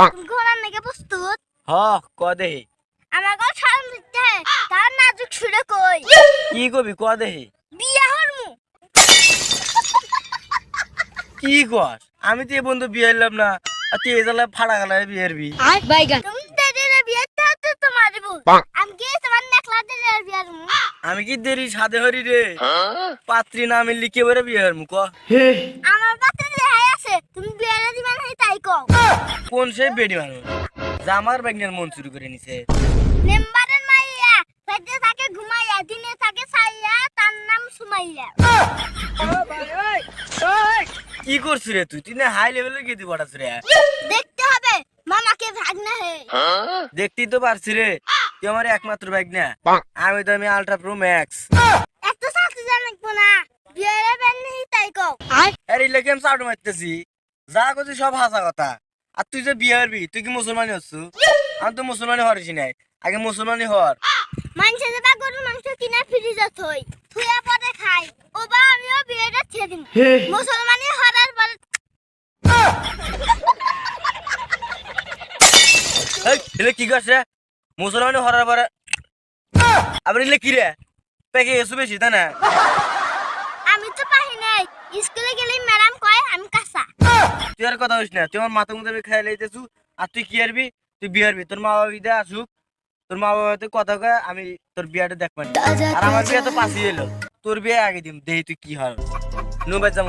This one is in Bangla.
তুমি ঘোড়ার নাকি প্রস্তুত। হ ক দেহি। আমার গল দিতে তার নাজুক সুরে কই? কি কবি ক দেহি? বিয়া হরমু। কি কস? আমি তো এ বন্ধু বিয়ে হইলাম না। আর তুই এজালে ফাড়া গেলে বিয়ে হবি তুমি দেরিলে বিয়ে তো তোমার ভুল আমি কি তোমার নেকলা দিলে বিয়া হরমু আমি কি দেরি সাদে হরি রে? পাত্রী না মিললি কে বলে বিয়ে হরমু ক? আমার আছে তুমি বিয়ারে দিবা নাই তাই কও। কোন সেই বেডি মানুষ জামার ব্যাগনের মন শুরু করে নিছে। মেম্বারের মাইয়া রাতে থাকে ঘুমাইয়া দিনে থাকে সাইয়া তার নাম সুমাইয়া। কি করছিস রে তুই? তুই না হাই লেভেলের গেদি পড়াছ রে। দেখতে হবে মামাকে ভাগনা হে। দেখতেই তো পারছি রে। তুই আমার একমাত্র ব্যাগ না আমি তো আমি আলট্রা প্রো ম্যাক্স এত না। বিয়ারে বেন নেই তাই কও। আরে আমি মারতেছি? যা করছি সব হাসা কথা। আর তুই যে বিয়ে হবি তুই কি মুসলমানি হচ্ছু? আমি তো মুসলমানি হরিস নাই। আগে মুসলমানি হর মানুষে যে গরুর মাংস কিনা ফ্রিজে থই। থুয়া পরে খাই। ও বা আমিও বিয়েটা ছেড়ে দিম। মুসলমানি হরার পরে এই এলে কি করছে মুসলমানি হরার পরে আবার ইলে কি রে? পেকে এসু বেশি তাই না? স্কুলে গেলে ম্যাডাম কয়, আমি কাঁচা। তুই আর কথা হইস না, তুই আমার মাথা মুখে খাই লাইতেছু। আর তুই কি আরবি তুই বিয়ে হারবি? তোর মা বাবা বিদে আসুক। তোর মা বাবা তুই কথা কয়, আমি তোর বিয়াটা দেখবানি আর আমার বিয়ে তো পাশে এলো তোর বিয়ে আগে দিম, দেহি তুই কি হল নুবাই যাব।